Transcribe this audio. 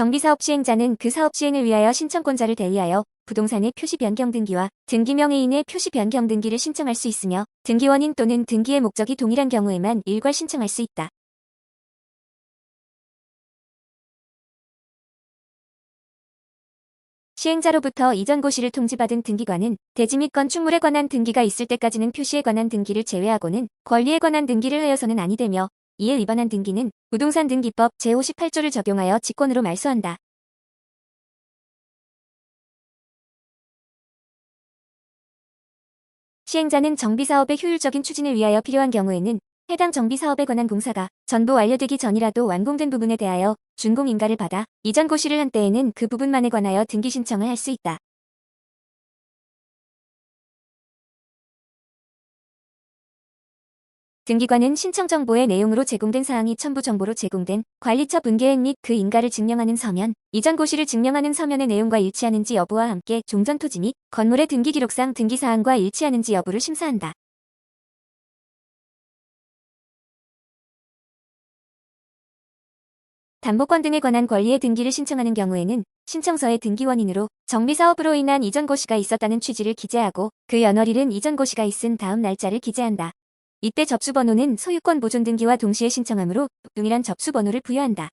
정비사업 시행자는 그 사업 시행을 위하여 신청권자를 대리하여 부동산의 표시 변경 등기와 등기 명의인의 표시 변경 등기를 신청할 수 있으며 등기원인 또는 등기의 목적이 동일한 경우에만 일괄 신청할 수 있다. 시행자로부터 이전 고시를 통지받은 등기관은 대지 및 건축물에 관한 등기가 있을 때까지는 표시에 관한 등기를 제외하고는 권리에 관한 등기를 하여서는 아니 되며 이에 위반한 등기는 부동산 등기법 제58조를 적용하여 직권으로 말소한다. 시행자는 정비사업의 효율적인 추진을 위하여 필요한 경우에는 해당 정비사업에 관한 공사가 전부 완료되기 전이라도 완공된 부분에 대하여 준공인가를 받아 이전 고시를 한 때에는 그 부분만에 관하여 등기 신청을 할 수 있다. 등기관은 신청 정보의 내용으로 제공된 사항이 첨부 정보로 제공된 관리처 분계획 및그 인가를 증명하는 서면, 이전 고시를 증명하는 서면의 내용과 일치하는지 여부와 함께 종전 토지 및 건물의 등기 기록상 등기 사항과 일치하는지 여부를 심사한다. 담보권 등에 관한 권리의 등기를 신청하는 경우에는 신청서의 등기 원인으로 정비사업으로 인한 이전 고시가 있었다는 취지를 기재하고 그 연월일은 이전 고시가 있은 다음 날짜를 기재한다. 이때 접수번호는 소유권 보존 등기와 동시에 신청하므로 동일한 접수번호를 부여한다.